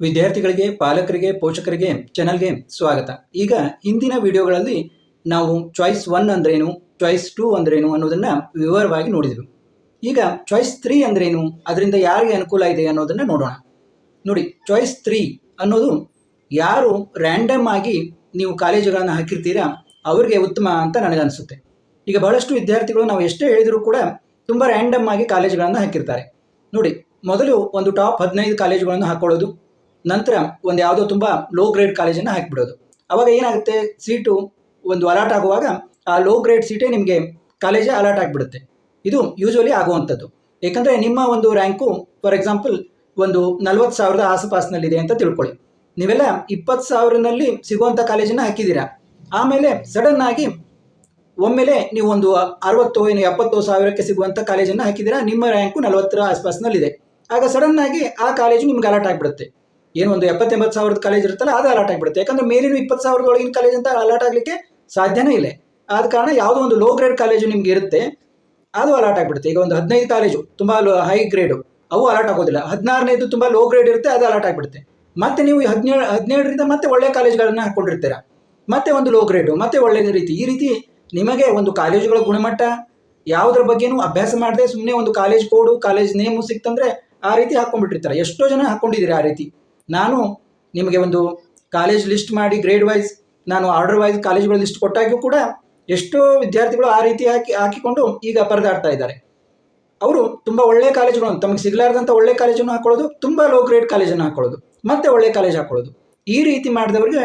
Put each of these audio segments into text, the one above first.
ವಿದ್ಯಾರ್ಥಿಗಳಿಗೆ, ಪಾಲಕರಿಗೆ, ಪೋಷಕರಿಗೆ ಚಾನಲ್ಗೆ ಸ್ವಾಗತ. ಈಗ ಹಿಂದಿನ ವಿಡಿಯೋಗಳಲ್ಲಿ ನಾವು ಚಾಯ್ಸ್ ಒನ್ ಅಂದ್ರೇನು ಚಾಯ್ಸ್ ಟೂ ಅಂದ್ರೇನು ಅನ್ನೋದನ್ನ ವಿವರವಾಗಿ ನೋಡಿದ್ವಿ. ಈಗ ಚಾಯ್ಸ್ ತ್ರೀ ಅಂದ್ರೇನು, ಅದರಿಂದ ಯಾರಿಗೆ ಅನುಕೂಲ ಇದೆ ಅನ್ನೋದನ್ನ ನೋಡೋಣ. ನೋಡಿ ಚಾಯ್ಸ್ ತ್ರೀ ಅನ್ನೋದು ಯಾರು ರ್ಯಾಂಡಮ್ ಆಗಿ ನೀವು ಕಾಲೇಜುಗಳನ್ನು ಹಾಕಿರ್ತೀರಾ ಅವ್ರಿಗೆ ಉತ್ತಮ ಅಂತ ನನಗನ್ಸುತ್ತೆ. ಈಗ ಬಹಳಷ್ಟು ವಿದ್ಯಾರ್ಥಿಗಳು ನಾವು ಎಷ್ಟೇ ಹೇಳಿದರೂ ಕೂಡ ತುಂಬ ರ್ಯಾಂಡಮ್ ಆಗಿ ಕಾಲೇಜುಗಳನ್ನು ಹಾಕಿರ್ತಾರೆ. ನೋಡಿ, ಮೊದಲು ಒಂದು ಟಾಪ್ ಹದಿನೈದು ಕಾಲೇಜುಗಳನ್ನು ಹಾಕ್ಕೊಳ್ಳೋದು ನಂತರ ಒಂದು ಯಾವುದೋ ತುಂಬ ಲೋ ಗ್ರೇಡ್ ಕಾಲೇಜನ್ನು ಹಾಕಿಬಿಡೋದು. ಅವಾಗ ಏನಾಗುತ್ತೆ? ಸೀಟು ಒಂದು ಅಲಾಟ್ ಆಗುವಾಗ ಆ ಲೋ ಗ್ರೇಡ್ ಸೀಟೇ ನಿಮಗೆ ಕಾಲೇಜೇ ಅಲಾಟ್ ಆಗಿಬಿಡುತ್ತೆ. ಇದು ಯೂಶ್ವಲಿ ಆಗುವಂಥದ್ದು. ಏಕೆಂದರೆ ನಿಮ್ಮ ಒಂದು ರ್ಯಾಂಕು ಫಾರ್ ಎಕ್ಸಾಂಪಲ್ ಒಂದು ನಲ್ವತ್ತು ಸಾವಿರದ ಆಸುಪಾಸಿನಲ್ಲಿದೆ ಅಂತ ತಿಳ್ಕೊಳ್ಳಿ. ನೀವೆಲ್ಲ ಇಪ್ಪತ್ತು ಸಾವಿರನಲ್ಲಿ ಸಿಗುವಂಥ ಕಾಲೇಜನ್ನು ಹಾಕಿದ್ದೀರಾ? ಆಮೇಲೆ ಸಡನ್ ಆಗಿ ಒಮ್ಮೆಲೆ ನೀವು ಒಂದು ಅರವತ್ತು ಏನು ಎಪ್ಪತ್ತು ಸಾವಿರಕ್ಕೆ ಸಿಗುವಂಥ ಕಾಲೇಜನ್ನು ಹಾಕಿದ್ದೀರಾ? ನಿಮ್ಮ ರ್ಯಾಂಕು ನಲವತ್ತರ ಆಸ್ಪಾಸ್ನಲ್ಲಿದೆ. ಆಗ ಸಡನ್ ಆಗಿ ಆ ಕಾಲೇಜು ನಿಮ್ಗೆ ಅಲಾಟ್ ಆಗಿಬಿಡುತ್ತೆ. ಏನು ಒಂದು ಎಪ್ಪತ್ತೆಂಬತ್ತು ಸಾವಿರದ ಕಾಲೇಜ್ ಇರುತ್ತಲ್ಲ, ಅದು ಅಲಾಟ್ ಆಗಿಬಿಡುತ್ತೆ. ಯಾಕಂದ್ರೆ ಮೇಲಿನ ಇಪ್ಪತ್ತು ಸಾವಿರದ ಒಳಗಿನ ಕಾಲೇಜ್ ಅಂತ ಅಲಾಟ್ ಆಗಲಿಕ್ಕೆ ಸಾಧ್ಯನೇ ಇಲ್ಲ. ಆದ ಕಾರಣ ಯಾವುದೋ ಒಂದು ಲೋ ಗ್ರೇಡ್ ಕಾಲೇಜು ನಿಮ್ಗೆ ಇರುತ್ತೆ, ಅದು ಅಲಾಟ್ ಆಗಿಬಿಡುತ್ತೆ. ಈಗ ಒಂದು ಹದಿನೈದು ಕಾಲೇಜು ತುಂಬ ಹೈ ಗ್ರೇಡು ಅವು ಅಲಾಟ್ ಆಗೋದಿಲ್ಲ. ಹದಿನಾರನೇದು ತುಂಬ ಲೋ ಗ್ರೇಡ್ ಇರುತ್ತೆ, ಅದು ಅಲಾಟ್ ಆಗಿಬಿಡುತ್ತೆ. ಮತ್ತೆ ನೀವು ಹದಿನೇಳು, ಹದಿನೇಳರಿಂದ ಮತ್ತೆ ಒಳ್ಳೆ ಕಾಲೇಜ್ಗಳನ್ನು ಹಾಕ್ಕೊಂಡಿರ್ತೀರ ಮತ್ತೆ ಒಂದು ಲೋ ಗ್ರೇಡು ಮತ್ತೆ ಒಳ್ಳೆಯ ರೀತಿ. ಈ ರೀತಿ ನಿಮಗೆ ಒಂದು ಕಾಲೇಜುಗಳ ಗುಣಮಟ್ಟ ಯಾವುದ್ರ ಬಗ್ಗೆನೂ ಅಭ್ಯಾಸ ಮಾಡದೆ ಸುಮ್ಮನೆ ಒಂದು ಕಾಲೇಜ್ ಕೋಡು, ಕಾಲೇಜ್ ನೇಮು ಸಿಕ್ತಂದ್ರೆ ಆ ರೀತಿ ಹಾಕ್ಕೊಂಡ್ಬಿಟ್ಟಿರ್ತಾರೆ. ಎಷ್ಟೋ ಜನ ಹಾಕ್ಕೊಂಡಿದ್ದೀರಿ ಆ ರೀತಿ. ನಾನು ನಿಮಗೆ ಒಂದು ಕಾಲೇಜ್ ಲಿಸ್ಟ್ ಮಾಡಿ ಗ್ರೇಡ್ ವೈಸ್ ನಾನು ಆರ್ಡರ್ ವೈಸ್ ಕಾಲೇಜ್ಗಳ ಲಿಸ್ಟ್ ಕೊಟ್ಟಾಗ್ಯೂ ಕೂಡ ಎಷ್ಟೋ ವಿದ್ಯಾರ್ಥಿಗಳು ಆ ರೀತಿ ಹಾಕಿ, ಹಾಕಿಕೊಂಡು ಈಗ ಪರದಾಡ್ತಾ ಇದ್ದಾರೆ. ಅವರು ತುಂಬ ಒಳ್ಳೆ ಕಾಲೇಜುಗಳನ್ನು ತಮಗೆ ಸಿಗಲಾರ್ದಂಥ ಒಳ್ಳೆ ಕಾಲೇಜನ್ನು ಹಾಕೊಳ್ಳೋದು, ತುಂಬ ಲೋ ಗ್ರೇಡ್ ಕಾಲೇಜನ್ನು ಹಾಕೊಳ್ಳೋದು, ಮತ್ತೆ ಒಳ್ಳೆ ಕಾಲೇಜ್ ಹಾಕೊಳ್ಳೋದು. ಈ ರೀತಿ ಮಾಡಿದವರಿಗೆ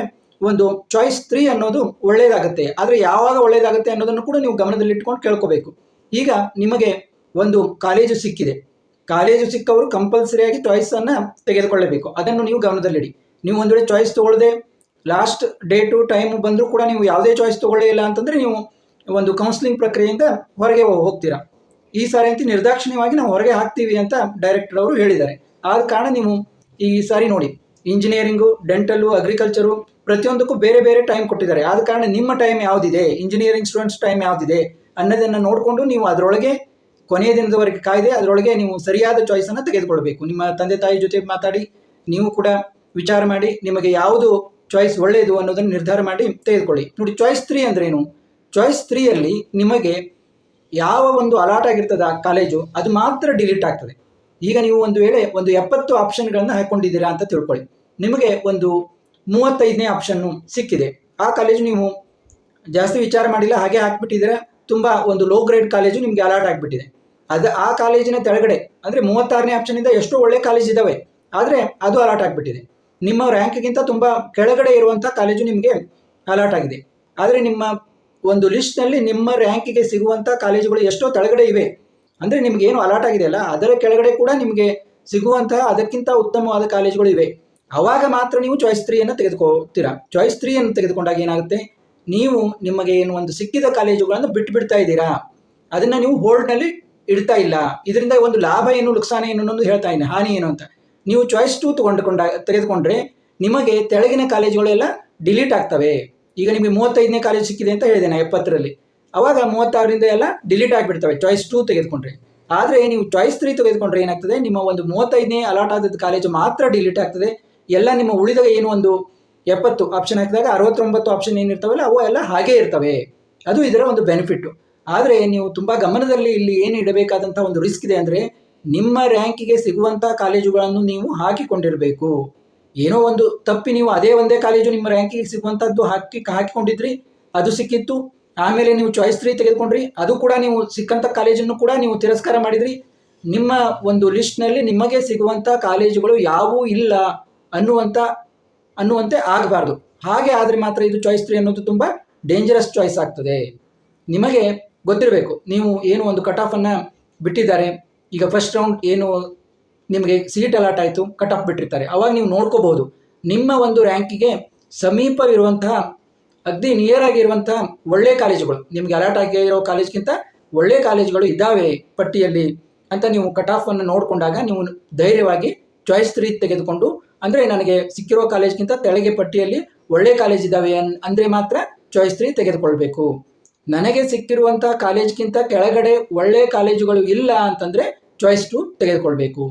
ಒಂದು ಚಾಯ್ಸ್ ತ್ರೀ ಅನ್ನೋದು ಒಳ್ಳೆಯದಾಗುತ್ತೆ ಆದರೆ ಯಾವಾಗ ಒಳ್ಳೆಯದಾಗುತ್ತೆ ಅನ್ನೋದನ್ನು ಕೂಡ ನೀವು ಗಮನದಲ್ಲಿಟ್ಕೊಂಡು ಕೇಳ್ಕೋಬೇಕು. ಈಗ ನಿಮಗೆ ಒಂದು ಕಾಲೇಜು ಸಿಕ್ಕಿದೆ. ಕಾಲೇಜು ಸಿಕ್ಕವರು ಕಂಪಲ್ಸರಿಯಾಗಿ ಚಾಯ್ಸನ್ನು ತೆಗೆದುಕೊಳ್ಳಬೇಕು. ಅದನ್ನು ನೀವು ಗಮನದಲ್ಲಿಡಿ. ನೀವು ಒಂದು ವೇಳೆ ಚಾಯ್ಸ್ ತೊಗೊಳ್ಳದೆ ಲಾಸ್ಟ್ ಡೇಟು ಟೈಮು ಬಂದರೂ ಕೂಡ ನೀವು ಯಾವುದೇ ಚಾಯ್ಸ್ ತೊಗೊಳ್ಳೇ ಇಲ್ಲ ಅಂತಂದರೆ ನೀವು ಒಂದು ಕೌನ್ಸಿಲಿಂಗ್ ಪ್ರಕ್ರಿಯೆಯಿಂದ ಹೊರಗೆ ಹೋಗ್ತೀರಾ. ಈ ಸಾರಿ ಅಂತ ನಿರ್ದಾಕ್ಷಿಣ್ಯವಾಗಿ ನಾವು ಹೊರಗೆ ಹಾಕ್ತೀವಿ ಅಂತ ಡೈರೆಕ್ಟರ್ ಅವರು ಹೇಳಿದ್ದಾರೆ. ಆದ ಕಾರಣ ನೀವು ಈ ಸಾರಿ ನೋಡಿ. ಇಂಜಿನಿಯರಿಂಗು, ಡೆಂಟಲ್ಲು, ಅಗ್ರಿಕಲ್ಚರು ಪ್ರತಿಯೊಂದಕ್ಕೂ ಬೇರೆ ಬೇರೆ ಟೈಮ್ ಕೊಟ್ಟಿದ್ದಾರೆ. ಆದ ಕಾರಣ ನಿಮ್ಮ ಟೈಮ್ ಯಾವುದಿದೆ? ಇಂಜಿನಿಯರಿಂಗ್ ಸ್ಟೂಡೆಂಟ್ಸ್ ಟೈಮ್ ಯಾವುದಿದೆ? ಅನ್ನೋದನ್ನು ನೋಡಿಕೊಂಡು ನೀವು ಅದರೊಳಗೆ ಕೊನೆಯ ದಿನದವರೆಗೆ ಕಾಯ್ದೆ, ಅದರೊಳಗೆ ನೀವು ಸರಿಯಾದ ಚಾಯ್ಸನ್ನು ತೆಗೆದುಕೊಳ್ಬೇಕು. ನಿಮ್ಮ ತಂದೆ ತಾಯಿ ಜೊತೆ ಮಾತಾಡಿ, ನೀವು ಕೂಡ ವಿಚಾರ ಮಾಡಿ, ನಿಮಗೆ ಯಾವುದು ಚಾಯ್ಸ್ ಒಳ್ಳೆಯದು ಅನ್ನೋದನ್ನು ನಿರ್ಧಾರ ಮಾಡಿ ತೆಗೆದುಕೊಳ್ಳಿ. ನೋಡಿ ಚಾಯ್ಸ್ ತ್ರೀ ಅಂದ್ರೇನು? ಚಾಯ್ಸ್ ತ್ರೀಯಲ್ಲಿ ನಿಮಗೆ ಯಾವ ಒಂದು ಅಲಾಟ್ ಆಗಿರ್ತದೆ ಆ ಕಾಲೇಜು ಅದು ಮಾತ್ರ ಡಿಲೀಟ್ ಆಗ್ತದೆ. ಈಗ ನೀವು ಒಂದು ವೇಳೆ ಒಂದು ಎಪ್ಪತ್ತು ಆಪ್ಷನ್ಗಳನ್ನು ಹಾಕೊಂಡಿದ್ದೀರಾ ಅಂತ ತಿಳ್ಕೊಳ್ಳಿ. ನಿಮಗೆ ಒಂದು ಮೂವತ್ತೈದನೇ ಆಪ್ಷನ್ನು ಸಿಕ್ಕಿದೆ. ಆ ಕಾಲೇಜು ನೀವು ಜಾಸ್ತಿ ವಿಚಾರ ಮಾಡಿಲ್ಲ, ಹಾಗೆ ಹಾಕ್ಬಿಟ್ಟಿದ್ದೀರಾ, ತುಂಬ ಒಂದು ಲೋ ಗ್ರೇಡ್ ಕಾಲೇಜು ನಿಮಗೆ ಅಲಾಟ್ ಆಗಿಬಿಟ್ಟಿದೆ. ಅದು, ಆ ಕಾಲೇಜಿನ ತೆಳಗಡೆ, ಅಂದರೆ ಮೂವತ್ತಾರನೇ ಆಪ್ಷನಿಂದ ಎಷ್ಟೋ ಒಳ್ಳೆ ಕಾಲೇಜ್ ಇದ್ದಾವೆ ಆದರೆ ಅದು ಅಲಾಟ್ ಆಗಿಬಿಟ್ಟಿದೆ. ನಿಮ್ಮ ರ್ಯಾಂಕ್ಗಿಂತ ತುಂಬ ಕೆಳಗಡೆ ಇರುವಂಥ ಕಾಲೇಜು ನಿಮಗೆ ಅಲರ್ಟ್ ಆಗಿದೆ. ಆದರೆ ನಿಮ್ಮ ಒಂದು ಲಿಸ್ಟ್ನಲ್ಲಿ ನಿಮ್ಮ ರ್ಯಾಂಕಿಗೆ ಸಿಗುವಂಥ ಕಾಲೇಜುಗಳು ಎಷ್ಟೋ ತಳಗಡೆ ಇವೆ. ಅಂದರೆ ನಿಮಗೆ ಏನು ಅಲಾಟ್ ಆಗಿದೆಯಲ್ಲ, ಅದರ ಕೆಳಗಡೆ ಕೂಡ ನಿಮಗೆ ಸಿಗುವಂತಹ ಅದಕ್ಕಿಂತ ಉತ್ತಮವಾದ ಕಾಲೇಜುಗಳು ಇವೆ. ಅವಾಗ ಮಾತ್ರ ನೀವು ಚಾಯ್ಸ್ ತ್ರೀಯನ್ನು ತೆಗೆದುಕೊಳ್ತೀರಾ? ಚಾಯ್ಸ್ ತ್ರೀಯನ್ನು ತೆಗೆದುಕೊಂಡಾಗ ಏನಾಗುತ್ತೆ? ನೀವು ನಿಮಗೆ ಏನು ಒಂದು ಸಿಕ್ಕಿದ ಕಾಲೇಜುಗಳನ್ನು ಬಿಟ್ಟು ಬಿಡ್ತಾ ಇದ್ದೀರಾ? ಅದನ್ನು ನೀವು ಹೋಲ್ಡ್ನಲ್ಲಿ ಇಡ್ತಾ ಇಲ್ಲ. ಇದರಿಂದ ಒಂದು ಲಾಭ ಏನು, ನುಕ್ಸಾನ ಏನು ಅನ್ನೋದು ಹೇಳ್ತಾ ಇದ್ದೀನಿ ಹಾನಿ ಏನು ಅಂತ. ನೀವು ಚಾಯ್ಸ್ ಟು ತಗೊಂಡುಕೊಂಡ, ತೆಗೆದುಕೊಂಡ್ರೆ ನಿಮಗೆ ತೆಳಗಿನ ಕಾಲೇಜುಗಳೆಲ್ಲ ಡಿಲೀಟ್ ಆಗ್ತವೆ. ಈಗ ನಿಮಗೆ ಮೂವತ್ತೈದನೇ ಕಾಲೇಜ್ ಸಿಕ್ಕಿದೆ ಅಂತ ಹೇಳಿದೆ ನಾ ಎಪ್ಪತ್ತರಲ್ಲಿ. ಅವಾಗ ಮೂವತ್ತಾರರಿಂದ ಎಲ್ಲ ಡಿಲೀಟ್ ಆಗಿಬಿಡ್ತವೆ. ಚಾಯ್ಸ್ ಟೂ ತೆಗೆದುಕೊಂಡ್ರೆ. ಆದರೆ ನೀವು ಚಾಯ್ಸ್ ತ್ರೀ ತೆಗೆದುಕೊಂಡ್ರೆ ಏನಾಗ್ತದೆ? ನಿಮ್ಮ ಒಂದು ಮೂವತ್ತೈದನೇ ಅಲಾಟ್ ಆದದ್ದು ಕಾಲೇಜು ಮಾತ್ರ ಡಿಲೀಟ್ ಆಗ್ತದೆ. ಎಲ್ಲ ನಿಮ್ಮ ಉಳಿದ ಏನು ಒಂದು ಎಪ್ಪತ್ತು ಆಪ್ಷನ್ ಹಾಕಿದಾಗ ಅರವತ್ತೊಂಬತ್ತು ಆಪ್ಷನ್ ಏನಿರ್ತಾವಲ್ಲ, ಅವು ಎಲ್ಲ ಹಾಗೇ ಇರ್ತವೆ. ಅದು ಇದರ ಒಂದು ಬೆನಿಫಿಟ್ಟು ಆದರೆ ನೀವು ತುಂಬ ಗಮನದಲ್ಲಿ ಇಲ್ಲಿ ಏನು ಇಡಬೇಕಾದಂಥ ಒಂದು ರಿಸ್ಕ್ ಇದೆ ಅಂದರೆ, ನಿಮ್ಮ ರ್ಯಾಂಕಿಗೆ ಸಿಗುವಂಥ ಕಾಲೇಜುಗಳನ್ನು ನೀವು ಹಾಕಿಕೊಂಡಿರಬೇಕು. ಏನೋ ಒಂದು ತಪ್ಪಿ ನೀವು ಅದೇ ಒಂದೇ ಕಾಲೇಜು ನಿಮ್ಮ ರ್ಯಾಂಕಿಗೆ ಸಿಗುವಂಥದ್ದು ಹಾಕಿ ಹಾಕಿಕೊಂಡಿದ್ರಿ, ಅದು ಸಿಕ್ಕಿತ್ತು. ಆಮೇಲೆ ನೀವು ಚಾಯ್ಸ್ ತ್ರೀ ತೆಗೆದುಕೊಂಡ್ರಿ, ಅದು ಕೂಡ ನೀವು ಸಿಕ್ಕಂಥ ಕಾಲೇಜನ್ನು ಕೂಡ ನೀವು ತಿರಸ್ಕಾರ ಮಾಡಿದ್ರಿ. ನಿಮ್ಮ ಒಂದು ಲಿಸ್ಟ್ನಲ್ಲಿ ನಿಮಗೆ ಸಿಗುವಂಥ ಕಾಲೇಜುಗಳು ಯಾವುವೂ ಇಲ್ಲ ಅನ್ನುವಂಥ, ಅನ್ನುವಂತೆ ಆಗಬಾರ್ದು. ಹಾಗೆ ಆದರೆ ಮಾತ್ರ ಇದು ಚಾಯ್ಸ್ ತ್ರೀ ಅನ್ನೋದು ತುಂಬ ಡೇಂಜರಸ್ ಚಾಯ್ಸ್ ಆಗ್ತದೆ. ನಿಮಗೆ ಗೊತ್ತಿರಬೇಕು, ನೀವು ಏನು ಒಂದು ಕಟ್ ಆಫನ್ನು ಬಿಟ್ಟಿದ್ದಾರೆ. ಈಗ ಫಸ್ಟ್ ರೌಂಡ್ ಏನು ನಿಮಗೆ ಸೀಟ್ ಅಲಾಟ್ ಆಯಿತು ಕಟ್ ಆಫ್ ಬಿಟ್ಟಿರ್ತಾರೆ. ಅವಾಗ ನೀವು ನೋಡ್ಕೋಬಹುದು, ನಿಮ್ಮ ಒಂದು ರ್ಯಾಂಕಿಗೆ ಸಮೀಪವಿರುವಂತಹ ಅಗ್ದಿ ನಿಯರ್ ಆಗಿರುವಂತಹ ಒಳ್ಳೆ ಕಾಲೇಜುಗಳು. ನಿಮಗೆ ಅಲಾಟ್ ಆಗಿರೋ ಕಾಲೇಜ್ಗಿಂತ ಒಳ್ಳೆ ಕಾಲೇಜುಗಳು ಇದ್ದಾವೆ ಪಟ್ಟಿಯಲ್ಲಿ ಅಂತ ನೀವು ಕಟ್ ಆಫನ್ನು ನೋಡಿಕೊಂಡಾಗ ನೀವು ಧೈರ್ಯವಾಗಿ ಚಾಯ್ಸ್ ತ್ರೀ ತೆಗೆದುಕೊಂಡು, ಅಂದರೆ ನನಗೆ ಸಿಕ್ಕಿರೋ ಕಾಲೇಜ್ಗಿಂತ ತೆಳಗೆ ಪಟ್ಟಿಯಲ್ಲಿ ಒಳ್ಳೆ ಕಾಲೇಜ್ ಇದ್ದಾವೆ ಅಂದ್ರೆ ಮಾತ್ರ ಚಾಯ್ಸ್ ತ್ರೀ ತೆಗೆದುಕೊಳ್ಬೇಕು. ನನಗೆ ಸಿಕ್ಕಿರುವಂತಹ ಕಾಲೇಜ್ಗಿಂತ ಕೆಳಗಡೆ ಒಳ್ಳೆ ಕಾಲೇಜುಗಳು ಇಲ್ಲ ಅಂತಂದರೆ ಚಾಯ್ಸ್ ಟು ತೆಗೆದುಕೊಳ್ಬೇಕು.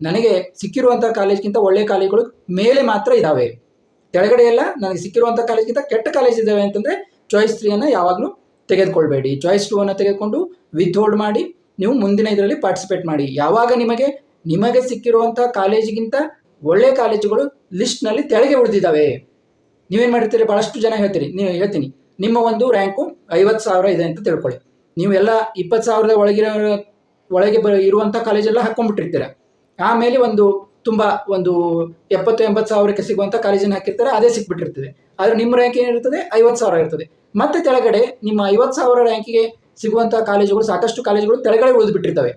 ನನಗೆ ಸಿಕ್ಕಿರುವಂಥ ಕಾಲೇಜ್ಗಿಂತ ಒಳ್ಳೆ ಕಾಲೇಜುಗಳು ಮೇಲೆ ಮಾತ್ರ ಇದ್ದಾವೆ. ಕೆಳಗಡೆ ಎಲ್ಲ ನನಗೆ ಸಿಕ್ಕಿರುವಂಥ ಕಾಲೇಜ್ಗಿಂತ ಕೆಟ್ಟ ಕಾಲೇಜ್ ಇದ್ದಾವೆ ಅಂತಂದರೆ ಚಾಯ್ಸ್ ತ್ರೀಯನ್ನು ಯಾವಾಗಲೂ ತೆಗೆದುಕೊಳ್ಬೇಡಿ. ಚಾಯ್ಸ್ ಟೂ ಅನ್ನು ತೆಗೆದುಕೊಂಡು ವಿತ್ಹೋಲ್ಡ್ ಮಾಡಿ, ನೀವು ಮುಂದಿನ ಇದರಲ್ಲಿ ಪಾರ್ಟಿಸಿಪೇಟ್ ಮಾಡಿ. ಯಾವಾಗ ನಿಮಗೆ ನಿಮಗೆ ಸಿಕ್ಕಿರುವಂಥ ಕಾಲೇಜಿಗಿಂತ ಒಳ್ಳೆ ಕಾಲೇಜುಗಳು ಲಿಸ್ಟ್ನಲ್ಲಿ ತೆಳಗೆ ಉಳಿದಿದ್ದಾವೆ ನೀವೇನು ಮಾಡಿರ್ತೀರಿ? ಭಾಳಷ್ಟು ಜನ ಹೇಳ್ತೀರಿ. ನೀವು ಹೇಳ್ತೀನಿ. ನಿಮ್ಮ ಒಂದು ರ್ಯಾಂಕು ಐವತ್ತು ಸಾವಿರ ಇದೆ ಅಂತ ತಿಳ್ಕೊಳ್ಳಿ. ನೀವೆಲ್ಲ ಇಪ್ಪತ್ತು ಸಾವಿರದ ಒಳಗಿರೋ, ಒಳಗೆ ಬ, ಇರುವಂಥ ಕಾಲೇಜೆಲ್ಲ ಹಾಕ್ಕೊಂಡ್ಬಿಟ್ಟಿರ್ತೀರ. ಆಮೇಲೆ ಒಂದು ತುಂಬ ಒಂದು ಎಪ್ಪತ್ತು, ಎಂಬತ್ತು ಸಾವಿರಕ್ಕೆ ಸಿಗುವಂಥ ಕಾಲೇಜನ್ನು ಹಾಕಿರ್ತಾರೆ, ಅದೇ ಸಿಕ್ಬಿಟ್ಟಿರ್ತದೆ. ಆದರೆ ನಿಮ್ಮ ರ್ಯಾಂಕ್ ಏನಿರ್ತದೆ? ಐವತ್ತು ಸಾವಿರ ಇರ್ತದೆ. ಮತ್ತೆ ಕೆಳಗಡೆ ನಿಮ್ಮ ಐವತ್ತು ಸಾವಿರ ರ್ಯಾಂಕಿಗೆ ಸಿಗುವಂಥ ಕಾಲೇಜುಗಳು, ಸಾಕಷ್ಟು ಕಾಲೇಜುಗಳು ತೆಳಗಡೆ ಉಳಿದುಬಿಟ್ಟಿರ್ತವೆ.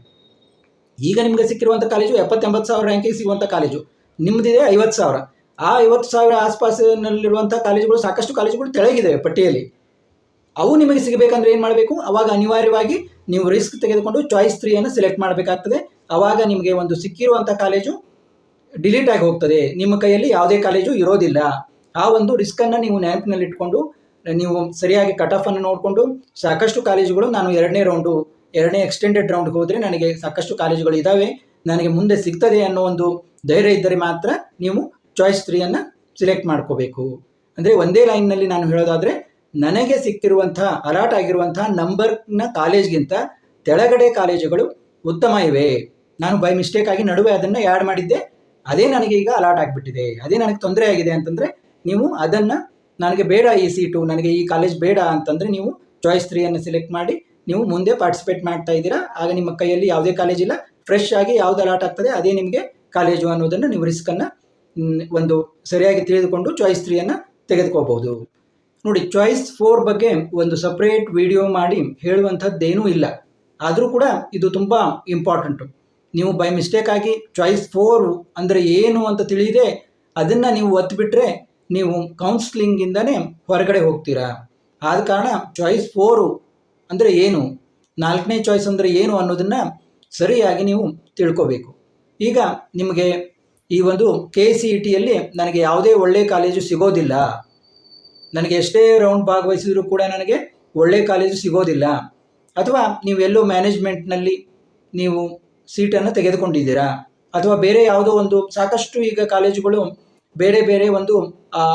ಈಗ ನಿಮಗೆ ಸಿಕ್ಕಿರುವಂಥ ಕಾಲೇಜು ಎಪ್ಪತ್ತೆಂಬತ್ತು ಸಾವಿರ ರ್ಯಾಂಕಿಗೆ ಸಿಗುವಂಥ ಕಾಲೇಜು. ನಿಮ್ಮದಿದೆ ಐವತ್ತು ಸಾವಿರ. ಆ ಐವತ್ತು ಸಾವಿರ ಆಸ್ಪಾಸಿನಲ್ಲಿರುವಂಥ ಕಾಲೇಜುಗಳು, ಸಾಕಷ್ಟು ಕಾಲೇಜುಗಳು ತೆಳಗಿದ್ದಾವೆ ಪಟ್ಟಿಯಲ್ಲಿ. ಅವು ನಿಮಗೆ ಸಿಗಬೇಕಂದ್ರೆ ಏನು ಮಾಡಬೇಕು? ಅವಾಗ ಅನಿವಾರ್ಯವಾಗಿ ನೀವು ರಿಸ್ಕ್ ತೆಗೆದುಕೊಂಡು ಚಾಯ್ಸ್ ತ್ರೀಯನ್ನು ಸೆಲೆಕ್ಟ್ ಮಾಡಬೇಕಾಗ್ತದೆ. ಅವಾಗ ನಿಮಗೆ ಒಂದು ಸಿಕ್ಕಿರುವಂಥ ಕಾಲೇಜು ಡಿಲೀಟ್ ಆಗಿ ಹೋಗ್ತದೆ. ನಿಮ್ಮ ಕೈಯಲ್ಲಿ ಯಾವುದೇ ಕಾಲೇಜು ಇರೋದಿಲ್ಲ. ಆ ಒಂದು ರಿಸ್ಕನ್ನು ನೀವು ನೆನಪಿನಲ್ಲಿಟ್ಕೊಂಡು, ನೀವು ಸರಿಯಾಗಿ ಕಟ್ ಆಫನ್ನು ನೋಡಿಕೊಂಡು, ಸಾಕಷ್ಟು ಕಾಲೇಜುಗಳು ನಾನು ಎರಡನೇ ರೌಂಡು ಎರಡನೇ ಎಕ್ಸ್ಟೆಂಡೆಡ್ ರೌಂಡ್ಗೆ ಹೋದರೆ ನನಗೆ ಸಾಕಷ್ಟು ಕಾಲೇಜುಗಳು ಇದ್ದಾವೆ ನನಗೆ ಮುಂದೆ ಸಿಗ್ತದೆ ಅನ್ನೋ ಒಂದು ಧೈರ್ಯ ಇದ್ದರೆ ಮಾತ್ರ ನೀವು ಚಾಯ್ಸ್ ತ್ರೀಯನ್ನು ಸಿಲೆಕ್ಟ್ ಮಾಡ್ಕೋಬೇಕು. ಅಂದರೆ ಒಂದೇ ಲೈನ್ನಲ್ಲಿ ನಾನು ಹೇಳೋದಾದರೆ, ನನಗೆ ಸಿಕ್ಕಿರುವಂಥ ಅಲಾಟ್ ಆಗಿರುವಂಥ ನಂಬರ್ನ ಕಾಲೇಜ್ಗಿಂತ ತೆಳಗಡೆ ಕಾಲೇಜುಗಳು ಉತ್ತಮ ಇವೆ. ನಾನು ಬೈ ಮಿಸ್ಟೇಕ್ ಆಗಿ ನಡುವೆ ಅದನ್ನು ಆ್ಯಡ್ ಮಾಡಿದ್ದೆ. ಅದೇ ನನಗೆ ಈಗ ಅಲಾಟ್ ಆಗಿಬಿಟ್ಟಿದೆ. ಅದೇ ನನಗೆ ತೊಂದರೆ ಆಗಿದೆ ಅಂತಂದರೆ ನೀವು ಅದನ್ನು ನನಗೆ ಬೇಡ ಈ ಸೀಟು ನನಗೆ ಈ ಕಾಲೇಜ್ ಬೇಡ ಅಂತಂದರೆ ನೀವು ಚಾಯ್ಸ್ ತ್ರೀಯನ್ನು ಸೆಲೆಕ್ಟ್ ಮಾಡಿ ನೀವು ಮುಂದೆ ಪಾರ್ಟಿಸಿಪೇಟ್ ಮಾಡ್ತಾ ಇದ್ದೀರಾ. ಆಗ ನಿಮ್ಮ ಕೈಯಲ್ಲಿ ಯಾವುದೇ ಕಾಲೇಜ್ ಇಲ್ಲ. ಫ್ರೆಶ್ ಆಗಿ ಯಾವ್ದು ಅಲಾಟ್ ಆಗ್ತದೆ ಅದೇ ನಿಮಗೆ ಕಾಲೇಜು ಅನ್ನೋದನ್ನು ನೀವು ರಿಸ್ಕನ್ನು ಒಂದು ಸರಿಯಾಗಿ ತಿಳಿದುಕೊಂಡು ಚಾಯ್ಸ್ ತ್ರೀಯನ್ನು ತೆಗೆದುಕೋಬಹುದು. ನೋಡಿ ಚಾಯ್ಸ್ ಫೋರ್ ಬಗ್ಗೆ ಒಂದು ಸಪ್ರೇಟ್ ವಿಡಿಯೋ ಮಾಡಿ ಹೇಳುವಂಥದ್ದೇನೂ ಇಲ್ಲ. ಆದರೂ ಕೂಡ ಇದು ತುಂಬ ಇಂಪಾರ್ಟೆಂಟು ನೀವು ಬೈ ಮಿಸ್ಟೇಕ್ ಆಗಿ ಚಾಯ್ಸ್ ಫೋರ್ ಅಂದರೆ ಏನು ಅಂತ ತಿಳಿದೆ ಅದನ್ನು ನೀವು ಒತ್ತಿಬಿಟ್ರೆ ನೀವು ಕೌನ್ಸ್ಲಿಂಗಿಂದನೇ ಹೊರಗಡೆ ಹೋಗ್ತೀರಾ. ಆದ ಕಾರಣ ಚಾಯ್ಸ್ ಫೋರು ಅಂದರೆ ಏನು, ನಾಲ್ಕನೇ ಚಾಯ್ಸ್ ಅಂದರೆ ಏನು ಅನ್ನೋದನ್ನು ಸರಿಯಾಗಿ ನೀವು ತಿಳ್ಕೋಬೇಕು. ಈಗ ನಿಮಗೆ ಈ ಒಂದು ಕೆ ಸಿ ಇ ಟಿಯಲ್ಲಿ ನನಗೆ ಯಾವುದೇ ಒಳ್ಳೆಯ ಕಾಲೇಜು ಸಿಗೋದಿಲ್ಲ. ನನಗೆ ಎಷ್ಟೇ ರೌಂಡ್ ಭಾಗವಹಿಸಿದರೂ ಕೂಡ ನನಗೆ ಒಳ್ಳೆಯ ಕಾಲೇಜು ಸಿಗೋದಿಲ್ಲ. ಅಥವಾ ನೀವು ಎಲ್ಲೋ ಮ್ಯಾನೇಜ್ಮೆಂಟ್ನಲ್ಲಿ ನೀವು ಸೀಟನ್ನು ತೆಗೆದುಕೊಂಡಿದ್ದೀರಾ? ಅಥವಾ ಬೇರೆ ಯಾವುದೋ ಒಂದು, ಸಾಕಷ್ಟು ಈಗ ಕಾಲೇಜುಗಳು ಬೇರೆ ಬೇರೆ ಒಂದು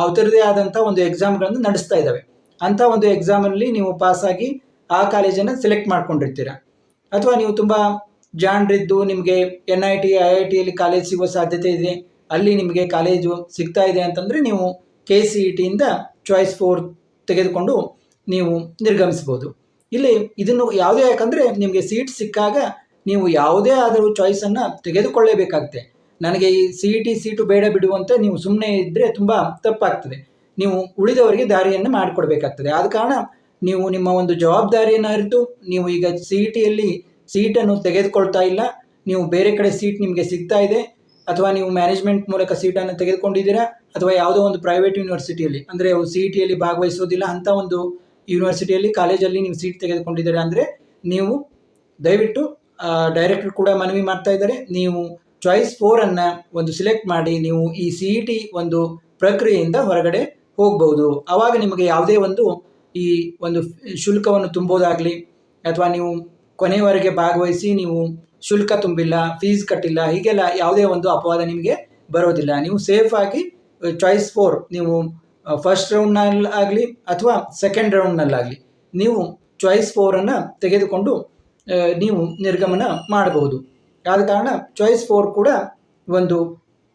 ಅವತರದೇ ಆದಂಥ ಒಂದು ಎಕ್ಸಾಮ್ಗಳನ್ನು ನಡೆಸ್ತಾ ಇದ್ದಾವೆ. ಅಂಥ ಒಂದು ಎಕ್ಸಾಮಲ್ಲಿ ನೀವು ಪಾಸಾಗಿ ಆ ಕಾಲೇಜನ್ನು ಸೆಲೆಕ್ಟ್ ಮಾಡ್ಕೊಂಡಿರ್ತೀರ? ಅಥವಾ ನೀವು ತುಂಬ ಜಾಣರಿದ್ದು ನಿಮಗೆ N I T, I I ಟಿಯಲ್ಲಿ college ಸಿಗುವ ಸಾಧ್ಯತೆ ಇದೆ, ಅಲ್ಲಿ ನಿಮಗೆ ಕಾಲೇಜು ಸಿಗ್ತಾ ಇದೆ ಅಂತಂದರೆ ನೀವು ಕೆ ಸಿ ಇ ಟಿಯಿಂದ ಚಾಯ್ಸ್ ಫೋರ್ ತೆಗೆದುಕೊಂಡು ನೀವು ನಿರ್ಗಮಿಸ್ಬೋದು. ಇಲ್ಲಿ ಇದನ್ನು ಯಾವುದೇ ಯಾಕಂದರೆ ನಿಮಗೆ ಸೀಟ್ ಸಿಕ್ಕಾಗ ನೀವು ಯಾವುದೇ ಆದರೂ ಚಾಯ್ಸನ್ನು ತೆಗೆದುಕೊಳ್ಳೇಬೇಕಾಗುತ್ತೆ. ನನಗೆ ಈ ಸಿ ಇ ಟಿ ಸೀಟು ಬೇಡ ಬಿಡುವಂತೆ ನೀವು ಸುಮ್ಮನೆ ಇದ್ದರೆ ತುಂಬ ತಪ್ಪಾಗ್ತದೆ. ನೀವು ಉಳಿದವರಿಗೆ ದಾರಿಯನ್ನು ಮಾಡಿಕೊಡ್ಬೇಕಾಗ್ತದೆ. ಆದ ಕಾರಣ ನೀವು ನಿಮ್ಮ ಒಂದು ಜವಾಬ್ದಾರಿಯನ್ನು ಅರಿತು, ನೀವು ಈಗ ಸಿ ಇ ಟಿಯಲ್ಲಿ ಸೀಟನ್ನು ತೆಗೆದುಕೊಳ್ತಾ ಇಲ್ಲ, ನೀವು ಬೇರೆ ಕಡೆ ಸೀಟ್ ನಿಮಗೆ ಸಿಗ್ತಾ ಇದೆ, ಅಥವಾ ನೀವು ಮ್ಯಾನೇಜ್ಮೆಂಟ್ ಮೂಲಕ ಸೀಟನ್ನು ತೆಗೆದುಕೊಂಡಿದ್ದೀರಾ, ಅಥವಾ ಯಾವುದೋ ಒಂದು ಪ್ರೈವೇಟ್ ಯೂನಿವರ್ಸಿಟಿಯಲ್ಲಿ ಅಂದರೆ ಸಿ ಇ ಟಿಯಲ್ಲಿ ಭಾಗವಹಿಸೋದಿಲ್ಲ ಅಂಥ ಒಂದು ಯೂನಿವರ್ಸಿಟಿಯಲ್ಲಿ ಕಾಲೇಜಲ್ಲಿ ನೀವು ಸೀಟ್ ತೆಗೆದುಕೊಂಡಿದ್ದೀರಾ ಅಂದರೆ ನೀವು ದಯವಿಟ್ಟು ಡೈರೆಕ್ಟರ್ ಕೂಡ ಮನವಿ ಮಾಡ್ತಾ ಇದ್ದಾರೆ. ನೀವು ಚಾಯ್ಸ್ ಫೋರನ್ನು ಒಂದು ಸಿಲೆಕ್ಟ್ ಮಾಡಿ, ನೀವು ಈ ಸಿ ಇ ಟಿ ಒಂದು ಪ್ರಕ್ರಿಯೆಯಿಂದ ಹೊರಗಡೆ ಹೋಗ್ಬೋದು. ಆವಾಗ ನಿಮಗೆ ಯಾವುದೇ ಒಂದು ಈ ಒಂದು ಶುಲ್ಕವನ್ನು ತುಂಬೋದಾಗಲಿ, ಅಥವಾ ನೀವು ಕೊನೆಯವರೆಗೆ ಭಾಗವಹಿಸಿ ನೀವು ಶುಲ್ಕ ತುಂಬಿಲ್ಲ ಫೀಸ್ ಕಟ್ಟಿಲ್ಲ, ಹೀಗೆಲ್ಲ ಯಾವುದೇ ಒಂದು ಅಪವಾದ ನಿಮಗೆ ಬರೋದಿಲ್ಲ. ನೀವು ಸೇಫಾಗಿ ಚಾಯ್ಸ್ ಫೋರ್ ನೀವು ಫಸ್ಟ್ ರೌಂಡ್ನಲ್ಲಿ ಆಗಲಿ, ಅಥವಾ ಸೆಕೆಂಡ್ ರೌಂಡ್ನಲ್ಲಾಗಲಿ ನೀವು ಚಾಯ್ಸ್ ಫೋರನ್ನು ತೆಗೆದುಕೊಂಡು ನೀವು ನಿರ್ಗಮನ ಮಾಡಬಹುದು. ಆದ ಕಾರಣ ಚಾಯ್ಸ್ ಫೋರ್ ಕೂಡ ಒಂದು.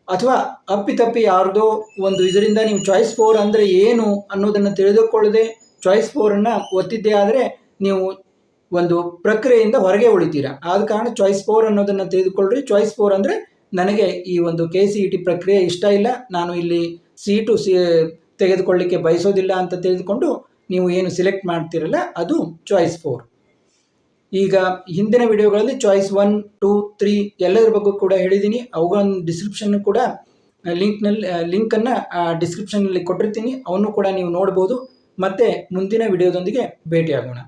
ಅಥವಾ ಅಪ್ಪಿತಪ್ಪಿ ಯಾರ್ದೋ ಒಂದು ಇದರಿಂದ ನೀವು ಚಾಯ್ಸ್ ಫೋರ್ ಅಂದರೆ ಏನು ಅನ್ನೋದನ್ನು ತಿಳಿದುಕೊಳ್ಳದೆ ಚಾಯ್ಸ್ ಫೋರನ್ನು ಒತ್ತಿದ್ದೇ ಆದರೆ ನೀವು ಒಂದು ಪ್ರಕ್ರಿಯೆಯಿಂದ ಹೊರಗೆ ಉಳಿತೀರಾ. ಆದ ಕಾರಣ ಚಾಯ್ಸ್ ಫೋರ್ ಅನ್ನೋದನ್ನು ತಿಳಿದುಕೊಳ್ಳ್ರಿ. ಚಾಯ್ಸ್ ಫೋರ್ ಅಂದರೆ ನನಗೆ ಈ ಒಂದು ಕೆ ಸಿ ಇ ಟಿ ಪ್ರಕ್ರಿಯೆ ಇಷ್ಟ ಇಲ್ಲ. ನಾನು ಇಲ್ಲಿ ಸೀಟು ಸಿ, ತೆಗೆದುಕೊಳ್ಳಿಕ್ಕೆ ಬಯಸೋದಿಲ್ಲ ಅಂತ ತಿಳಿದುಕೊಂಡು ನೀವು ಏನು ಸಿಲೆಕ್ಟ್ ಮಾಡ್ತೀರಲ್ಲ, ಅದು ಚಾಯ್ಸ್ ಫೋರ್ ಈಗ ಹಿಂದಿನ ವಿಡಿಯೋಗಳಲ್ಲಿ ಚಾಯ್ಸ್ ಒನ್ ಟೂ ತ್ರೀ ಎಲ್ಲದರ ಬಗ್ಗೆ ಕೂಡ ಹೇಳಿದ್ದೀನಿ. ಅವುಗಳ ಡಿಸ್ಕ್ರಿಪ್ಷನ್ ಕೂಡ ಲಿಂಕ್ನಲ್ಲಿ ಲಿಂಕನ್ನು ಡಿಸ್ಕ್ರಿಪ್ಷನ್ನಲ್ಲಿ ಕೊಟ್ಟಿರ್ತೀನಿ. ಅವನ್ನು ಕೂಡ ನೀವು ನೋಡ್ಬೋದು. ಮತ್ತು ಮುಂದಿನ ವಿಡಿಯೋದೊಂದಿಗೆ ಭೇಟಿಯಾಗೋಣ.